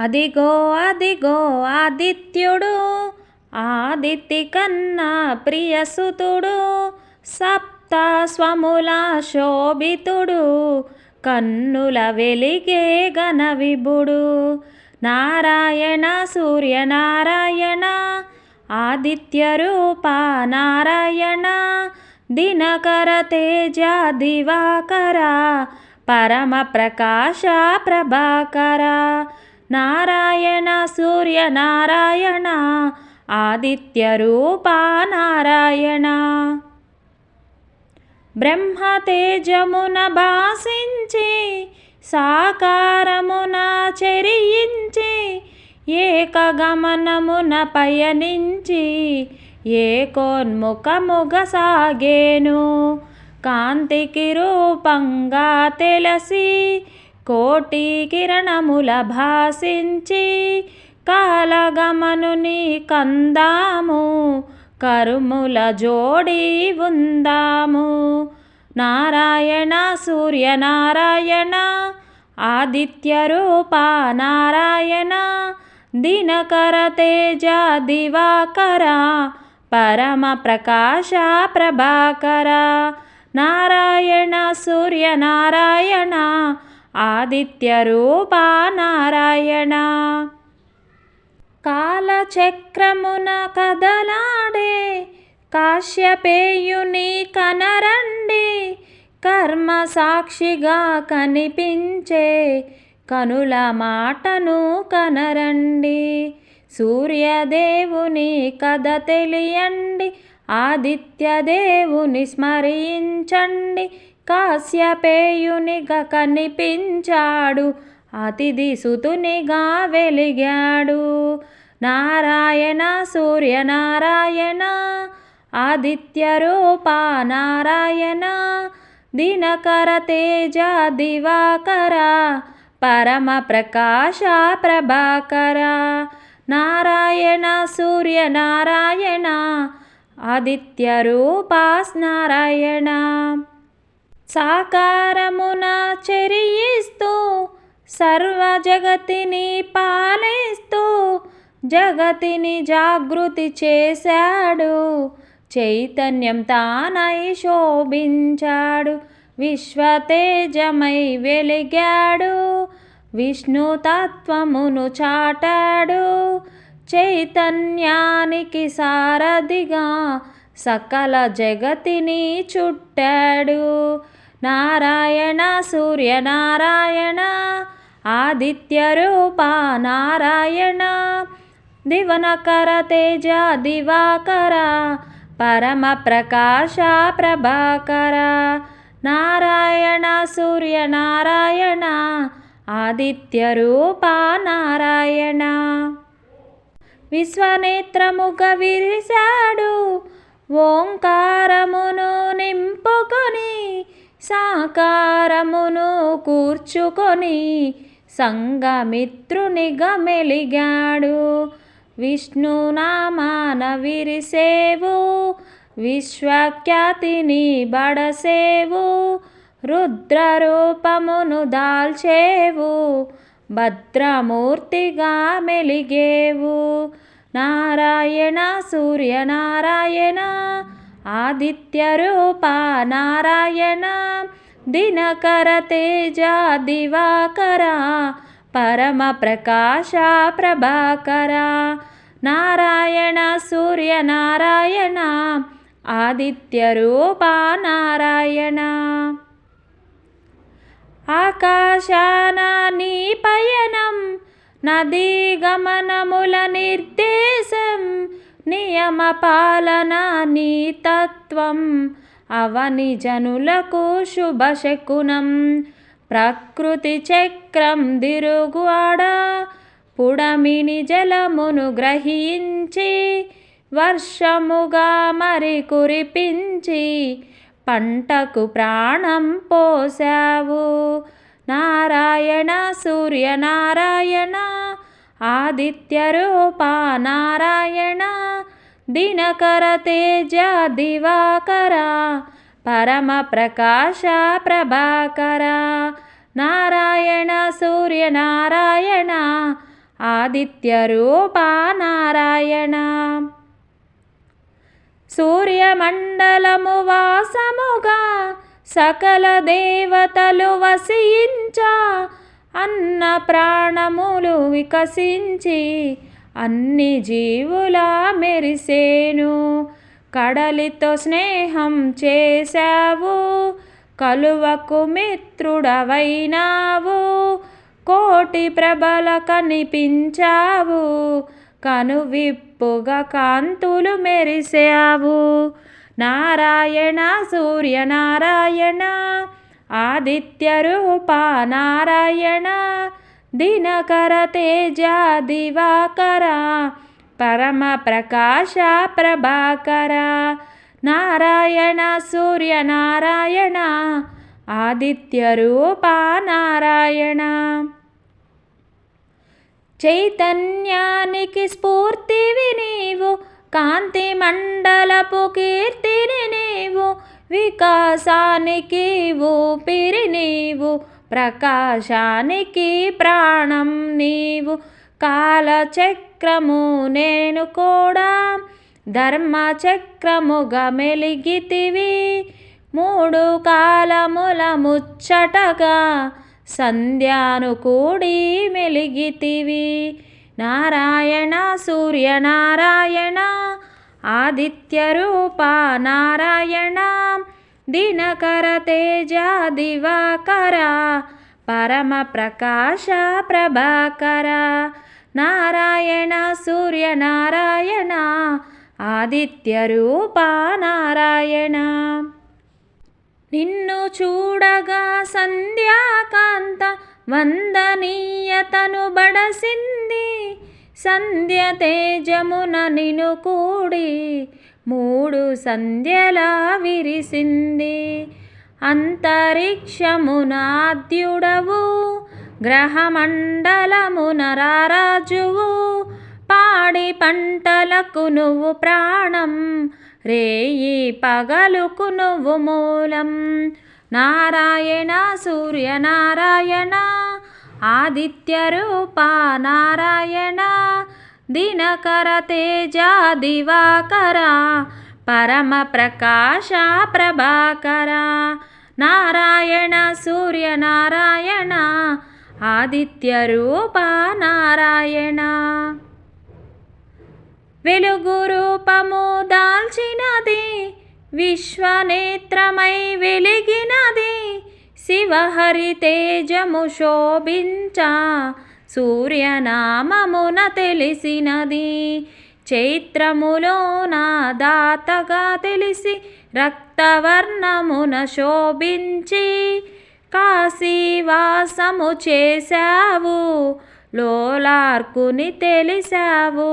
అదిగో అదిగో ఆదిత్యుడు ఆదిత్య కన్నా ప్రియసుతుడు సప్త స్వముల శోభితుడు కన్నుల వెలిగే గణ విభుడు నారాయణ సూర్యనారాయణ ఆదిత్య రూప నారాయణ దినకర తేజ దివాకర పరమ ప్రకాశ ప్రభాకర నారాయణ సూర్య నారాయణ ఆదిత్య రూప నారాయణ. బ్రహ్మ తేజమున భాసించి సాకారమున చెరించి ఏకగమనమున పయనించి ఏకోన్ముఖముగ సాగేను కాంతికి రూపంగా తెలిసి కోటి కిరణముల భాసించి కాలగమనుని కందాము కరుముల జోడి ఉందాము. నారాయణ సూర్యనారాయణ ఆదిత్య రూప నారాయణ దినకర తేజ దివాకర పరమ ప్రకాశ ప్రభాకర. నారాయణ సూర్యనారాయణ నారాయణ రూప నారాయణ కాలచక్రమున కదలాడే కాశ్యపేయుని కనరండి. కర్మ సాక్షిగా కనిపించే కనుల మాటను కనరండి. సూర్యదేవుని కథ తెలియండి. ఆదిత్యదేవుని స్మరించండి. కాశ్యపేయునిగా కనిపించాడు. అతిథి సుతునిగా వెలిగాడు. నారాయణ సూర్యనారాయణ ఆదిత్య రూప నారాయణ దినకర తేజ దివాకర పరమ ప్రకాశ ప్రభాకర నారాయణ సూర్యనారాయణ ఆదిత్య రూపాస్ నారాయణ. సాకారమున చెరియిస్తూ సర్వ జగతిని పాలిస్తూ జగతిని జాగృతి చేశాడు. చైతన్యం తానై శోభించాడు విశ్వతేజమై వెలిగాడు విష్ణుతత్వమును చాటాడు. చైతన్యానికి సారథిగా సకల జగతిని చుట్టాడు. నారాయణ సూర్యనారాయణ ఆదిత్య రూప నారాయణ దివనకర తేజ దివాకర పరమ ప్రకాశ ప్రభాకర నారాయణ సూర్యనారాయణ ఆదిత్య రూప నారాయణ. విశ్వనేత్రముగ విరిశాడు ఓంకారమును నింపుకొని సాకారమును కూర్చుకొని సంగమిత్రునిగా మెలిగాడు విష్ణునామాన విరిసేవు విశ్వఖ్యాతిని బడసేవు రుద్రరూపమును దాల్చేవు భద్రమూర్తిగా మెలిగేవు. నారాయణ సూర్యనారాయణ ఆదిత్యరూప నారాయణ దినకర తేజ దివాకర పరమ ప్రకాశ ప్రభాకర నారాయణ సూర్య నారాయణ ఆదిత్యరూప నారాయణ ఆకాశాన నీ పయనం నదీ గమనముల నిర్దేశం నియమపాలనా నీతత్వం అవని జనులకు శుభశకునం ప్రకృతి చక్రం దిరుగువాడ పుడమిని జలమును గ్రహించి. వర్షముగా మరి కురిపించి. పంటకు ప్రాణం పోసావు నారాయణ సూర్యనారాయణ ఆదిత్యరూపా నారాయణ దినకర తేజ దివాకర పరమ ప్రకాశ ప్రభాకర నారాయణ సూర్యనారాయణ ఆదిత్య రూపా నారాయణ సూర్యమండలము వాసముగా సకల దేవతలు వసించా అన్న ప్రాణములు వికసించి అన్ని జీవులా మెరిసేను. కడలితో స్నేహం చేశావు కలువకు మిత్రుడవైనావు కోటి ప్రభల కనిపించావు కనువిప్పుగా కాంతులు మెరిసావు. నారాయణ సూర్యనారాయణ ఆదిత్య రూప నారాయణ దినకర తేజ దివాకర పరమ ప్రకాశ ప్రభాకర నారాయణ సూర్యనారాయణ ఆదిత్య రూప నారాయణ చైతన్యానికి స్ఫూర్తివి నీవు కాంతి మండలపు కీర్తిని నీవు వికాసానికి ఊపిరి నీవు ప్రకాశానికి ప్రాణం నీవు. కాలచక్రము నేను కూడా ధర్మచక్రముగా మెలిగితివి. మూడు కాలముల ముచ్చటగా సంధ్యాను కూడి మెలిగితివి. నారాయణ సూర్యనారాయణ ఆదిత్య రూప నారాయణ దినకర తేజ దివాకర పరమ ప్రకాశ ప్రభాకర నారాయణ సూర్యనారాయణ ఆదిత్య రూప నారాయణ నిన్ను చూడగా సంధ్యాకాంత వందనీయతను బడసింది సంధ్య తేజమున నిను కూడి మూడు సంధ్యలా విరిసింది. అంతరిక్షమునాద్యుడవు గ్రహమండలమున రారాజువు పాడి పంటలకు నువ్వు ప్రాణం రేయి పగలుకు నువ్వు మూలం. నారాయణ సూర్యనారాయణ ఆదిత్య రూప నారాయణ దినకర తేజ దివాకర పరమ ప్రకాశ ప్రభాకర నారాయణ సూర్యనారాయణ ఆదిత్య రూప నారాయణ వెలుగు రూపము దాల్చినది విశ్వనేత్రమై వెలిగినది శివహరి తేజము సూర్యనామమున తెలిసినది. చైత్రములో నా దాతగా తెలిసి రక్తవర్ణమున శోభించి కాశీవాసము చేశావు లోలార్కుని తెలిసావు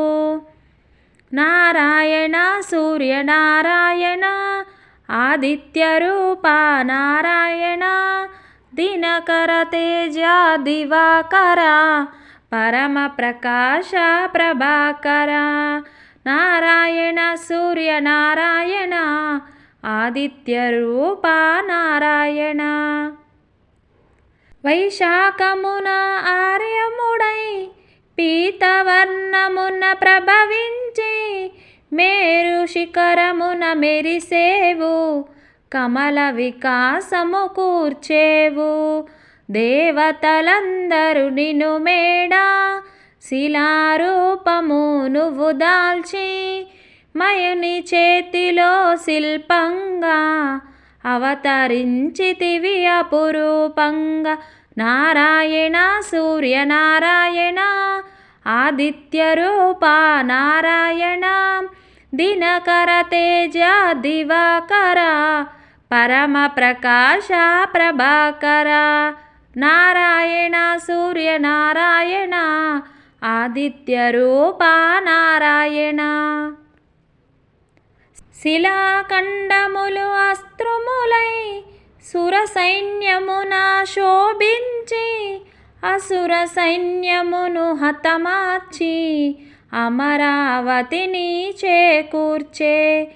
నారాయణ సూర్యనారాయణ ఆదిత్య రూప నారాయణ దినకర తేజ దివాకర పరమ ప్రకాశ ప్రభాకర నారాయణ సూర్యనారాయణ ఆదిత్య రూప నారాయణ వైశాఖమున ఆర్యముడై పీతవర్ణమున ప్రభవించి మేరు శిఖరమున మెరిసేవు కమల వికాసము కూర్చేవు. దేవతలందరు నిను మేడా శిలారూపము నువ్వు దాల్చి మయుని చేతిలో శిల్పంగా అవతరించితివి అపురూపంగా. నారాయణ సూర్యనారాయణ ఆదిత్యరూపా నారాయణ దినకర తేజ దివాకర పరమ ప్రకాశ ప్రభాకర నారాయణ సూర్యనారాయణ ఆదిత్య రూప నారాయణ శిలాఖండములు అస్త్రములై సురసైన్యమున శోభించి అసుర సైన్యమును హతమార్చి అమరావతిని చేకూర్చే.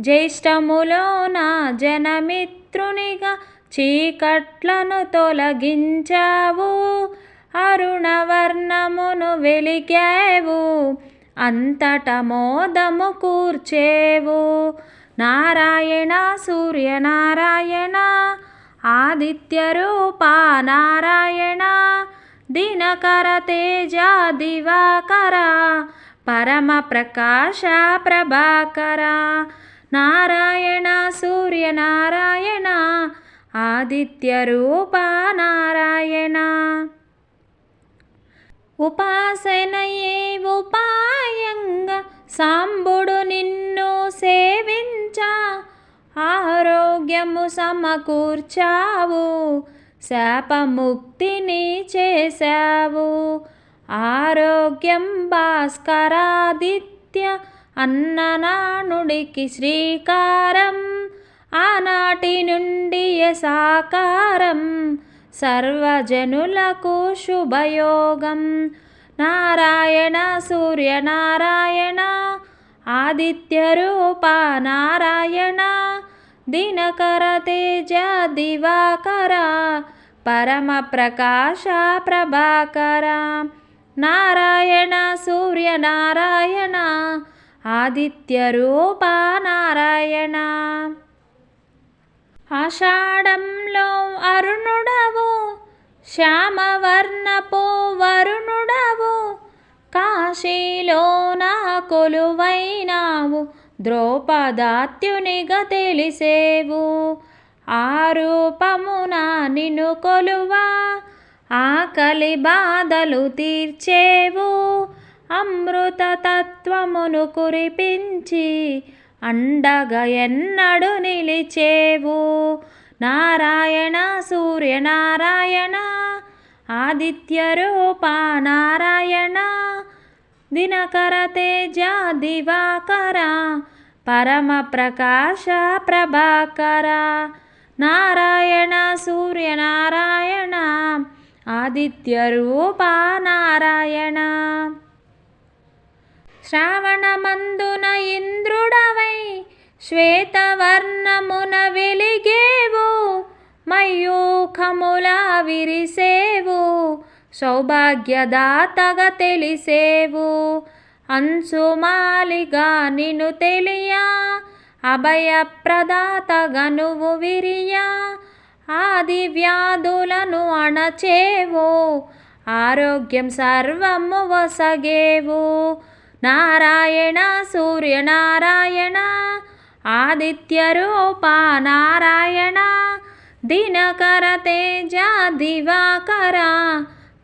జ్యేష్ఠములో నా జనమిత్రునిగా చీకట్లను తొలగించావు అరుణవర్ణమును వెలిగావు అంతట మోదము కూర్చేవు. నారాయణ సూర్యనారాయణ ఆదిత్యరూపా నారాయణ దినకర తేజ దివాకర పరమ ప్రకాశ ప్రభాకర నారాయణ సూర్యనారాయణ ఆదిత్య రూప నారాయణ ఉపాసనయే ఉపాయంగా సాంబుడు ఆరోగ్యము సమకూర్చావు శాపముక్తిని చేశావు. ఆరోగ్యం భాస్కరాదిత్య అన్ననానుడికి శ్రీకారం ఆనాటి నుండి సాకారం? సర్వజనులకు శుభయోగం. నారాయణ సూర్యనారాయణ ఆదిత్య రూప నారాయణ దినకర తేజ దివాకర పరమ ప్రకాశ ప్రభాకర నారాయణ సూర్యనారాయణ ఆదిత్య రూప నారాయణ ఆషాఢంలో అరుణుడవు శ్యామవర్ణపు వరుణుడవు కాశీలో నా కొలువైనావు ద్రౌపదాత్యునిగా తెలిసేవు. ఆ రూపమున నిన్ను కొలువా. ఆకలి బాధలు తీర్చేవు. అమృత తత్వమును కురిపించి అండగా ఎన్నడు నిలిచేవు. నారాయణ సూర్యనారాయణ ఆదిత్య రూప నారాయణ దినకర తేజ దివాకర పరమ ప్రకాశ ప్రభాకర నారాయణ సూర్యనారాయణ ఆదిత్య రూప నారాయణ శ్రావణమందున ఇంద్రుడవై శ్వేతవర్ణమున వెలిగేవు మయూఖములా విరిసేవు సౌభాగ్యదాతగా తెలిసేవు. అంశుమాలిగా నిన్ను తెలియా. అభయప్రదాతగా నువ్వు విరియా. ఆది వ్యాధులను అణచేవు. ఆరోగ్యం సర్వము వసగేవు. నారాయణ సూర్యనారాయణ ఆదిత్య రూప నారాయణ దినకర తేజ దివాకర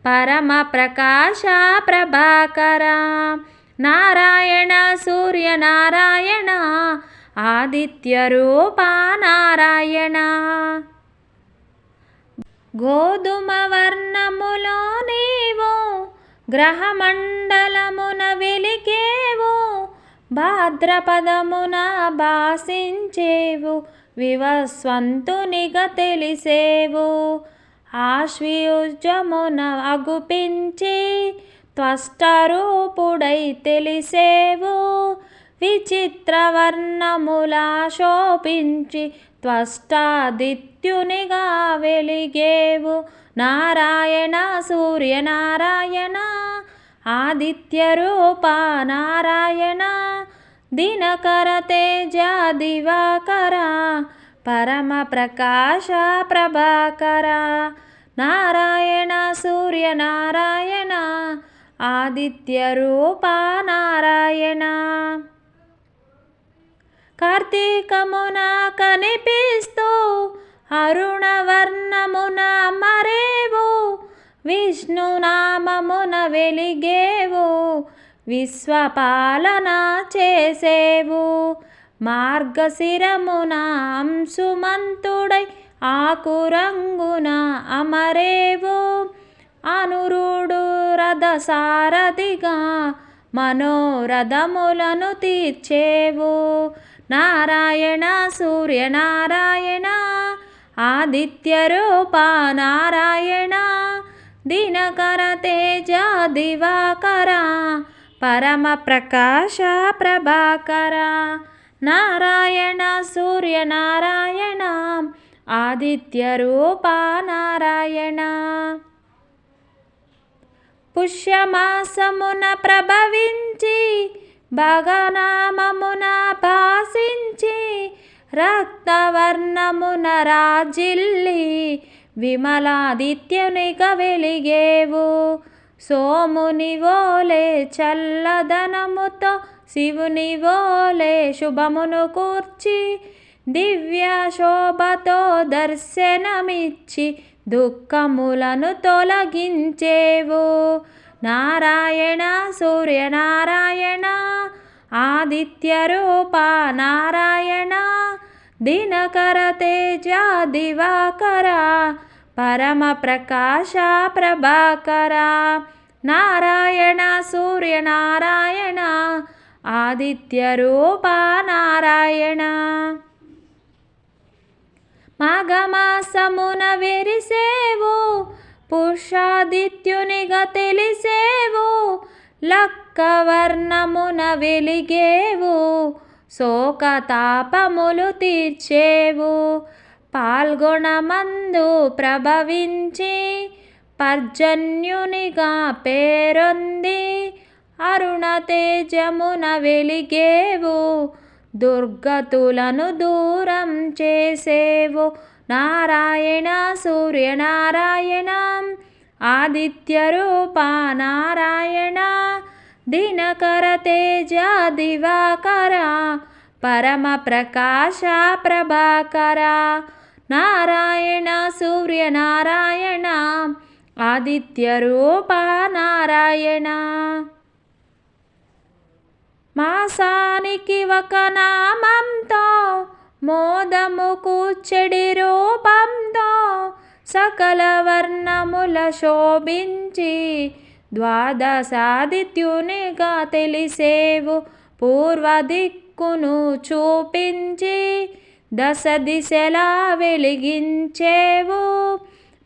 పరమ ప్రకాశ ప్రభాకర. నారాయణ సూర్యనారాయణ ఆదిత్య రూప నారాయణ. గోధుమ వర్ణములో నీవు గ్రహమండలమున వెలిగేవు భాద్రపదమున భాసించేవు వివస్వంతునిగా తెలిసేవు. ఆశ్వయుజమున అగుపించి త్వష్టరూపుడై తెలిసేవు. విచిత్రవర్ణములా శోభించి త్వష్టాదిత్యునిగా వెలిగేవు. నారాయణ సూర్యనారాయణ ఆదిత్య రూప నారాయణ దినకర తేజ దివాకర పరమ ప్రకాశ ప్రభాకర నారాయణ సూర్యనారాయణ ఆదిత్య రూప నారాయణ. కార్తీకమున కనిపిస్తూ అరుణవర్ణమున మరేవు విష్ణునామమున వెలిగేవు విశ్వపాలన చేసేవు మార్గశిరమున అంశుమంతు ఆకురంగున అమరేవు అనురుడు రథసారథిగా మనోరథములను తీర్చేవు. నారాయణ సూర్యనారాయణ ఆదిత్య రూప నారాయణ దినకర తేజ దివాకర పరమ ప్రకాశ ప్రభాకర నారాయణ సూర్యనారాయణ నారాయణ ఆదిత్యరూపానారాయణ. నారాయణ పుష్యమాసమున ప్రభవించి భగనామమున భాసించి రక్తవర్ణమున రాజిల్లి విమలాదిత్యునిక వెలిగేవు. సోముని ఓలే చల్లదనముతో శివుని ఓలే శుభమును కూర్చి దివ్య శోభతో దర్శనమిచ్చి దుఃఖములను తొలగించేవు. నారాయణ సూర్యనారాయణ ఆదిత్య రూప నారాయణ దినకర తేజ దివాకర పరమ ప్రకాశ ప్రభాకర నారాయణ సూర్యనారాయణ ఆదిత్య రూప నారాయణ. మాఘమాసమున వెరిసేవు పుషాదిత్యునిగా తెలిసేవు లక్కవర్ణమున వెలిగేవు శోకతాపములు తీర్చేవు. పాల్గొనమందు ప్రభవించి పర్జన్యునిగా పేరొంది అరుణ తేజమున వెలిగేవు. దుర్గతులను దూరం చేసేవో నారాయణ సూర్యనారాయణ ఆదిత్య రూప నారాయణ దినకర తేజ దివాకర పరమ ప్రకాశ ప్రభాకర నారాయణ సూర్యనారాయణ ఆదిత్య రూప నారాయణ మాసానికి ఒక నామంతో మోదము కూర్చెడి రూపంతో సకల వర్ణముల శోభించి ద్వాదశాదిత్యునిగా తెలిసేవు పూర్వ దిక్కును చూపించి దశ దిశలా వెలిగించేవు.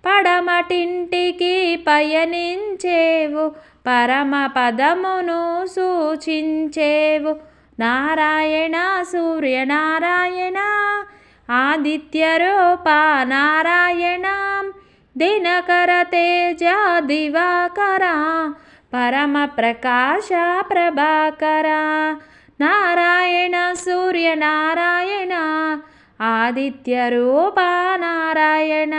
పడమటింటికి పయనించేవు పరమ పదమును సూచించేవు. నారాయణ సూర్యనారాయణ ఆదిత్య రూప నారాయణ దినకర తేజ దివాకర పరమ ప్రకాశ ప్రభాకర నారాయణ సూర్యనారాయణ ఆదిత్య రూప నారాయణ